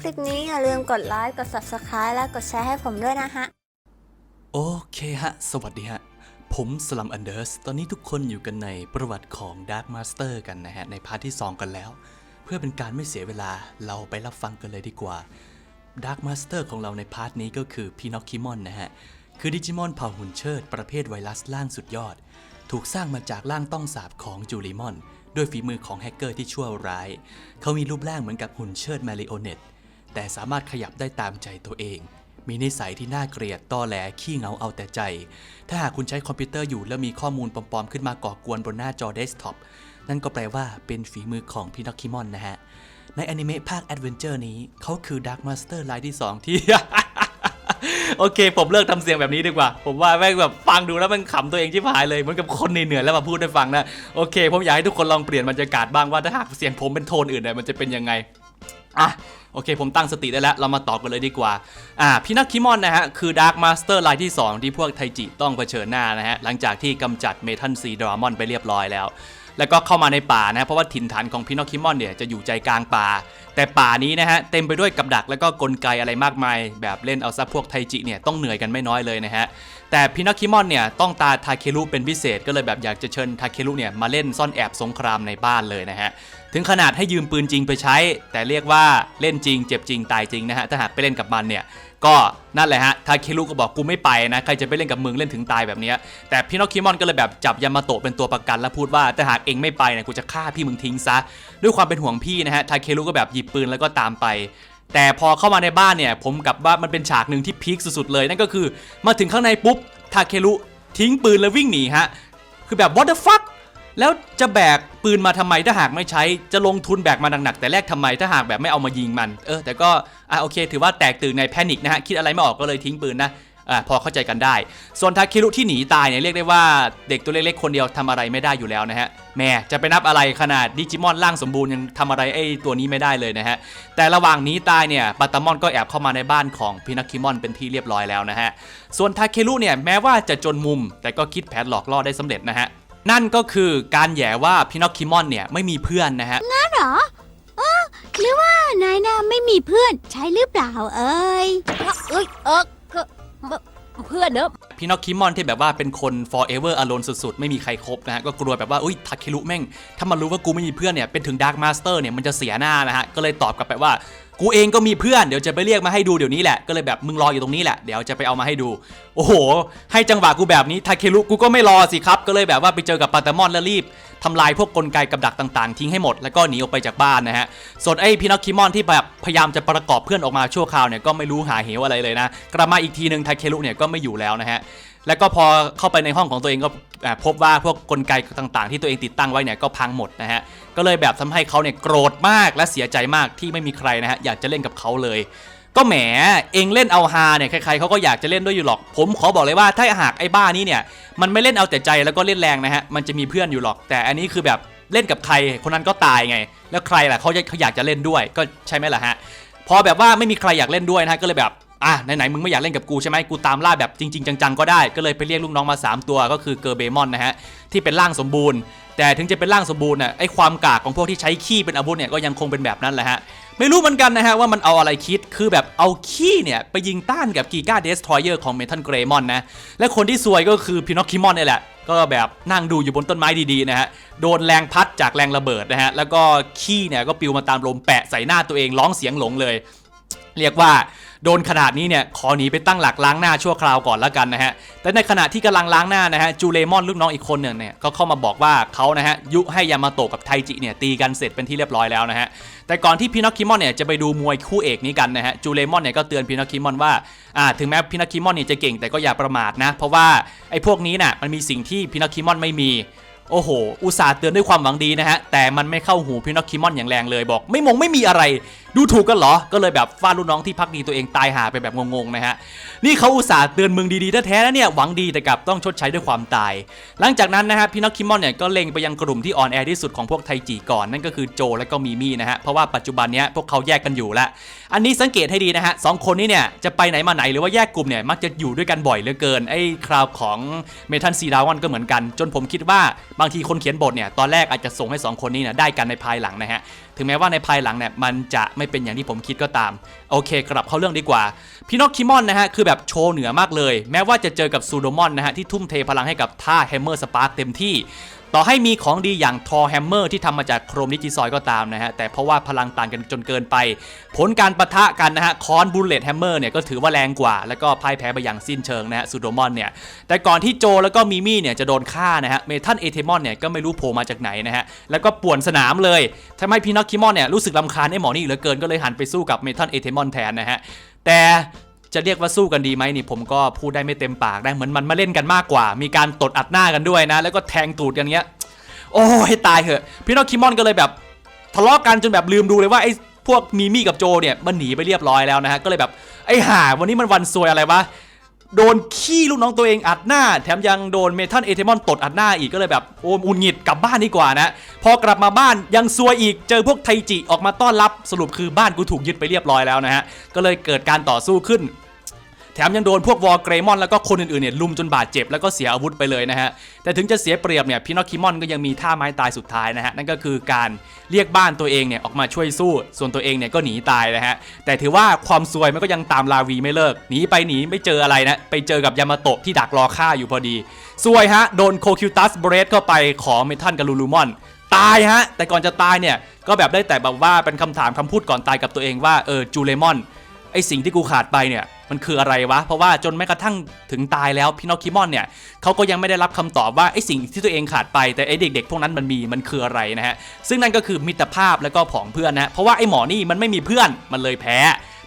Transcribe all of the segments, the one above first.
คลิปนี้อย่าลืมกดไลค์ กด subscribe และกดแชร์ให้ผมด้วยนะฮะ โอเคฮะ สวัสดีฮะ ผมสลัมอันเดอร์ส ตอนนี้ทุกคนอยู่กันในประวัติของ Dark Master กันนะฮะ ในพาร์ทที่ 2 กันแล้ว เพื่อเป็นการไม่เสียเวลาเราไปรับฟังกันเลยดีกว่า Dark Master ของเราในพาร์ทนี้ก็คือพีนอคคิมอนนะฮะ คือดิจิมอนเผ่าหุ่นเชิด ประเภทไวรัสล่างสุดยอด ถูกสร้างมาจากร่างต้องสาบของจูริมอนด้วยฝีมือของแฮกเกอร์ที่ชั่วร้าย เขามีรูปร่างเหมือนกับหุ่นเชิดมาริโอเนต แต่สามารถขยับได้ตามใจตัวเอง มีนิสัยที่น่าเกลียดตอแหลขี้เหงาเอาแต่ใจ ถ้าหากคุณใช้คอมพิวเตอร์อยู่แล้วมีข้อมูลปลอมๆ ขึ้นมาก่อกวนบนหน้าจอเดสก์ท็อปนั่นก็แปลว่าเป็นฝีมือของพินอคคิมอนนะฮะ ในอนิเมะภาคแอดเวนเจอร์นี้เขาคือดาร์คมาสเตอร์รายที่ 2 ที่ โอเค ผมเลิกทำเสียงแบบนี้ดีกว่า ผมว่าแม่งแบบฟังดูแล้วมันขำตัวเองชิบหายเลยเหมือนกับคนเหนื่อยๆแล้วมาพูดให้ฟังนะโอเค ผมอยากให้ทุกคนลองเปลี่ยนบรรยากาศบ้างว่าถ้าหากเสียงผมเป็นโทนอื่นเนี่ยมันจะเป็นยังไงอะ โอเค ผมตั้งสติได้แล้ว เรามาตอบกันเลยดีกว่า อ่าพินักคิมอนนะฮะ คือดาร์ m มาสเตอร์รายที่ 2 ที่พวกไทจิต้องเผชิญหน้านะฮะ หลังจากที่กำจัดเมทัลซีดรามอนไปเรียบร้อยแล้ว แล้วก็เข้ามาในป่านะ เพราะว่าถิ่นฐานของพินอคคิมอนเนี่ยจะอยู่ใจกลางป่า แต่ป่านี้นะฮะเต็มไปด้วยกับดักแล้วก็กลไกอะไรมากมาย แบบเล่นเอาซะพวกไทจิเนี่ยต้องเหนื่อยกันไม่น้อยเลยนะฮะแต่พินอคคิมอนเนี่ยต้องตาทาเครุเป็นพิเศษก็เลยแบบอยากจะเชิญทาเครุเนี่ยมาเล่นซ่อนแอบสงครามในบ้านเลยนะฮะ ถึงขนาดให้ยืมปืนจริงไปใช้ แต่เรียกว่าเล่นจริง เจ็บจริงตายจริงนะฮะถ้าหากไปเล่นกับมันเนี่ยก็นั่นแหละฮะ ทาเครุก็บอกกูไม่ไปนะ ใครจะไปเล่นกับมึงเล่นถึงตายแบบเนี้ยแต่พินอคคิมอนก็เลยแบบจับยามาโตะเป็นตัวประกันแล้วพูดว่าถ้าหากเองไม่ไปเนี่ยกูจะฆ่าพี่มึงทิ้งซะ ด้วยความเป็นห่วงพี่นะฮะ ทาเครุก็แบบหยิบปืนแล้วก็ตามไป แต่พอเข้ามาในบ้านเนี่ย ผมกลับว่ามันเป็นฉากหนึ่งที่พีคสุดๆเลย นั่นก็คือ มาถึงข้างในปุ๊บ ทาเครุทิ้งปืนแล้ววิ่งหนีฮะ คือแบบ what the fuck แล้วจะแบกปืนมาทำไมถ้าหากไม่ใช้จะลงทุนแบกมาหนักๆแต่แรกทำไมถ้าหากแบบไม่เอามายิงมัน เออแต่ก็อะโอเค ถือว่าแตกตื่นในแพนิคนะฮะคิดอะไรไม่ออกก็เลยทิ้งปืนนะอ่าพอเข้าใจกันได้ ส่วนทาเครุที่หนีตายเนี่ยเรียกได้ว่าเด็กตัวเล็กๆคนเดียวทำอะไรไม่ได้อยู่แล้วนะฮะแม่จะไปนับอะไรขนาดดิจิมอนร่างสมบูรณ์ยังทำอะไรไอ้ตัวนี้ไม่ได้เลยนะฮะแต่ระหว่างหนี้ตายเนี่ยปัตตามอนก็แอบเข้ามาในบ้านของพินักคิมอนเป็นที่เรียบร้อยแล้วนะฮะส่วนทาเครุเนี่ยแม้ว่าจะจนมุมแต่ก็คิดแผนหลอกล่อได้สำเร็จนะฮะ นั่นก็คือการแหย่ว่าพินอคคิมอนเนี่ยไม่มีเพื่อนนะฮะเหรอเออหรือว่านายน่ะไม่มีเพื่อนใช่หรือเปล่าเอ้ยเอ้ยเออก็เพื่อนเนอะพี่นอคคิมอนที่แบบว่าเป็นคน forever alone สุดๆ ไม่มีใครครบนะฮะ ก็กลัวแบบว่าอุ้ยทาเครุแม่ง ถ้ามันรู้ว่ากูไม่มีเพื่อนเนี่ยเป็นถึง Dark Master เนี่ยมันจะเสียหน้านะฮะ ก็เลยตอบกลับไปว่า กูเองก็มีเพื่อนเดี๋ยวจะไปเรียกมาให้ดูเดี๋ยวนี้แหละก็เลยแบบมึงรออยู่ตรงนี้แหละเดี๋ยวจะไปเอามาให้ดู โอ้โห ให้จังหวะกูแบบนี้ทาเครุกูก็ไม่รอสิครับ ก็เลยแบบว่าไปเจอกับปาตามอนแล้วรีบทำลายพวกกลไกกับดักต่างๆ ทิ้งให้หมดแล้วก็หนีออกไปจากบ้านนะฮะ ส่วนไอ้พินอคคิมอนที่แบบพยายามจะประกอบเพื่อนออกมาชั่วคราวเนี่ยก็ไม่รู้หาเหวอะไรเลยนะ กลับมาอีกทีหนึ่งทาเครุเนี่ยก็ไม่อยู่แล้วนะฮะ แล้วก็พอเข้าไปในห้องของตัวเองก็พบว่าพวกกลไกต่างๆ ที่ตัวเองติดตั้งไว้เนี่ยก็พังหมดนะฮะก็เลยแบบทำให้เขาเนี่ยโกรธมากและเสียใจมากที่ไม่มีใครนะฮะอยากจะเล่นกับเขาเลย ก็แหมเองเล่นเอาฮาเนี่ยใครๆเขาก็อยากจะเล่นด้วยอยู่หรอก ผมขอบอกเลยว่าถ้าหากไอ้บ้านี้เนี่ยมันไม่เล่นเอาแต่ใจแล้วก็เล่นแรงนะฮะมันจะมีเพื่อนอยู่หรอก แต่อันนี้คือแบบเล่นกับใครคนนั้นก็ตายไง แล้วใครล่ะเขาจะเขาอยากจะเล่นด้วยก็ใช่ไหมล่ะฮะพอแบบว่าไม่มีใครอยากเล่นด้วยนะฮะก็เลยแบบ อะไหนๆมึงไม่อยากเล่นกับกูใช่ไหมกูตามล่าแบบจริง ๆ จังๆก็ได้ก็เลยไปเรียกลูกน้องมา 3 ตัวก็คือเกอร์เบมอนนะฮะที่เป็นร่างสมบูรณ์ แต่ถึงจะเป็นร่างสมบูรณ์น่ะไอความกากของพวกที่ใช้ขี้เป็นอาวุธเนี่ยก็ยังคงเป็นแบบนั้นแหละฮะไม่รู้เหมือนกันนะฮะว่ามันเอาอะไรคิดคือแบบเอาขี้เนี่ยไปยิงต้านกับกีกาเดสทอยเออร์ของเมทัลเกรมอนนะและคนที่ซวยก็คือพินอคคิมอนนี่แหละก็แบบนั่งดูอยู่บนต้นไม้ดีๆนะฮะ โดนแรงพัดจากแรงระเบิดนะฮะ แล้วก็ขี้เนี่ยก็ปลิวมาตามลมแปะใส่หน้าตัวเองร้องเสียงหลงเลย เรียกว่า โดนขนาดนี้เนี่ยขอหนีไปตั้งหลักล้างหน้าชั่วคราวก่อนแล้วกันนะฮะแต่ในขณะที่กำลังล้างหน้านะฮะจูเลมอนลูกน้องอีกคนเนี่ยเนี่ยก็เข้ามาบอกว่าเขานะฮะยุให้ยามาโตะกับไทจิเนี่ยตีกันเสร็จเป็นที่เรียบร้อยแล้วนะฮะแต่ก่อนที่พินอคคิมอนเนี่ยจะไปดูมวยคู่เอกนี้กันนะฮะจูเลมอนเนี่ยก็เตือนพินอคคิมอนว่าอ่าถึงแม้พินอคคิมอนเนี่ยจะเก่งแต่ก็อย่าประมาทนะเพราะว่าไอ้พวกนี้น่ะมันมีสิ่งที่พินอคคิมอนไม่มีโอ้โห อุตส่าห์เตือนด้วยความหวังดีนะฮะ แต่มันไม่เข้าหูพินอคคิมอนอย่างแรงเลยบอก ไม่มงไม่มีอะไร ดูถูกกันเหรอ ก็เลยแบบฟาดลูกน้องที่พักดีตัวเองตายหาไปแบบงงๆนะฮะ นี่เขาอุตส่าห์เตือนมึงดีๆแท้ๆนะเนี่ย หวังดีแต่กลับต้องชดใช้ด้วยความตาย หลังจากนั้นนะฮะพินอคคิมอนเนี่ยก็เล็งไปยังกลุ่มที่อ่อนแอที่สุดของพวกไทจิก่อนนั่นก็คือโจและก็มีมี่นะฮะ เพราะว่าปัจจุบันเนี้ยพวกเขาแยกกันอยู่ล้วอันนี้สังเกตให้ดีนะฮะสองคนนี้เนี่ยจะไปไหนมาไหนหรือว่าแยกกลุ่มเนี่ยมักจะอยู่ด้วยกันบ่อยเหลือเกิน ไอ้คราวของเมทัลซีดาวอนก็เหมือนกัน จนผมคิดว่าบางทีคนเขียนบทเนี่ยตอนแรกอาจจะส่งให้สองคนนี้เนี่ยได้กันในภายหลังนะฮะ ถึงแม้ว่าในภายหลังเนี่ยมันจะไม่เป็นอย่างที่ผมคิดก็ตาม โอเคกลับเข้าเรื่องดีกว่า พี่นอกคิมอนนะฮะคือแบบโชว์เหนือมากเลย แม้ว่าจะเจอกับซูโดมอนนะฮะที่ทุ่มเทพลังให้กับท่าแฮมเมอร์สปาร์กเต็มที่ ต่อให้มีของดีอย่างทอแฮมเมอร์ที่ทำมาจากโครมดิจิซอยก็ตามนะฮะ แต่เพราะว่าพลังต่างกันจนเกินไป ผลการปะทะกันนะฮะคอนบูลเลตแฮมเมอร์เนี่ยก็ถือว่าแรงกว่า แล้วก็พ่ายแพ้ไปอย่างสิ้นเชิงนะฮะซูโดมอนเนี่ยแต่ก่อนที่โจแล้วก็มิมี่เนี่ยจะโดนฆ่านะฮะเมทัลเอเทมอนเนี่ยก็ไม่รู้โผล่มาจากไหนนะฮะแล้วก็ป่วนสนามเลยทำให้พี่นอกคิมอนเนี่ยรู้สึกลำคาญไอ้หมอนี่เหลือเกินก็เลยหันไปสู้กับเมทัลเอเทมอนแทนนะฮะแต่ จะเรียกว่าสู้กันดีไหมนี่ผมก็พูดได้ไม่เต็มปากได้เหมือนมันมาเล่นกันมากกว่า มีการตดอัดหน้ากันด้วยนะ แล้วก็แทงตูดกันเงี้ย โอ้ให้ตายเหอะพี่น้องคิมอนก็เลยแบบทะเลาะกันจนแบบลืมดูเลยว่าไอ้พวกมีมี่กับโจเนี่ยมันหนีไปเรียบร้อยแล้วนะฮะก็เลยแบบไอ้ห่าวันนี้มันวันซวยอะไรวะ โดนขี้ลูกน้องตัวเองอัดหน้า แถมยังโดนเมทัลเอเทมอนตดอัดหน้าอีกก็เลยแบบโอ้มุนหงิดกลับบ้านดีกว่านะ พอกลับมาบ้านยังซวยอีกเจอพวกไทจิออกมาต้อนรับสรุปคือบ้านกูถูกยึดไปเรียบร้อยแล้วนะฮะก็เลยเกิดการต่อสู้ขึ้น แถมยังโดนพวกวอลเกรมอนแล้วก็คนอื่นๆเนี่ยลุมจนบาดเจ็บแล้วก็เสียอาวุธไปเลยนะฮะ แต่ถึงจะเสียเปรียบเนี่ยพี่นอคิมอนก็ยังมีท่าไม้ตายสุดท้ายนะฮะ นั่นก็คือการเรียกบ้านตัวเองเนี่ยออกมาช่วยสู้ ส่วนตัวเองเนี่ยก็หนีตายนะฮะ แต่ถือว่าความซวยมันก็ยังตามลาวีไม่เลิก หนีไปหนีไม่เจออะไรนะ ไปเจอกับยามาโตะที่ดักรอฆ่าอยู่พอดี ซวยฮะ โดนโคคิวตัสเบรดเข้าไปของเมทัลกับลูลูมอนตายฮะ แต่ก่อนจะตายเนี่ยก็แบบได้แต่แบบว่าเป็นคำถามคำพูดก่อนตายกับตัวเองว่าเออจูเลมอน ไอสิ่งที่กูขาดไปเนี่ยมันคืออะไรวะ เพราะว่าจนแม้กระทั่งถึงตายแล้วพี่นอคคิมอนเนี่ยเขาก็ยังไม่ได้รับคำตอบว่าไอสิ่งที่ตัวเองขาดไปแต่ไอเด็กๆ พวกนั้นมันมีมันคืออะไรนะฮะซึ่งนั่นก็คือมิตรภาพแล้วก็ผองเพื่อนนะเพราะว่าไอหมอนี่มันไม่มีเพื่อนมันเลยแพ้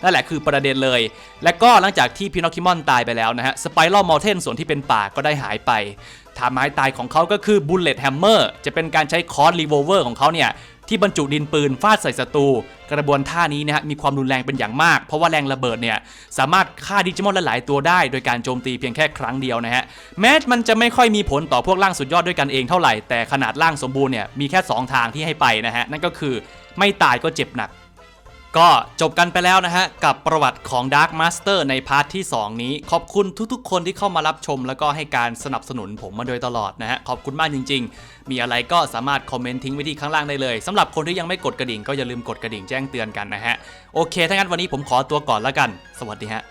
นั่นแหละคือประเด็นเลย และก็หลังจากที่พินอคิมอนตายไปแล้วนะฮะ สไปรัลมอลเทนส่วนที่เป็นป่าก็ได้หายไปทางไม้ตายของเขาก็คือบุลเลตแฮมเมอร์จะเป็นการใช้คอร์สรีโวเวอร์ของเขาเนี่ย ที่บรรจุดินปืนฟาดใส่ศัตรูกระบวนท่านี้นะฮะมีความรุนแรงเป็นอย่างมาก เพราะว่าแรงระเบิดเนี่ยสามารถฆ่าดิจิมอนหลายตัวได้ โดยการโจมตีเพียงแค่ครั้งเดียวนะฮะแม้มันจะไม่ค่อยมีผลต่อพวกร่างสุดยอดด้วยกันเองเท่าไหร่แต่ขนาดร่างสมบูรณ์เนี่ยมีแค่ 2 ทางที่ให้ไปนะฮะนั่นก็คือไม่ตายก็เจ็บหนัก ก็จบกันไปแล้วนะฮะ กับประวัติของ Dark Master ในพาร์ทที่ 2 นี้ ขอบคุณทุกๆ คนที่เข้ามารับชม แล้วก็ให้การสนับสนุนผมมาโดยตลอดนะฮะ ขอบคุณมากจริง ๆ มีอะไรก็สามารถคอมเมนต์ทิ้งไว้ที่ข้างล่างได้เลยสำหรับคนที่ยังไม่กดกระดิ่งก็อย่าลืมกดกระดิ่งแจ้งเตือนกันนะฮะ โอเคถ้างั้นวันนี้ผมขอตัวก่อนแล้วกัน สวัสดีฮะ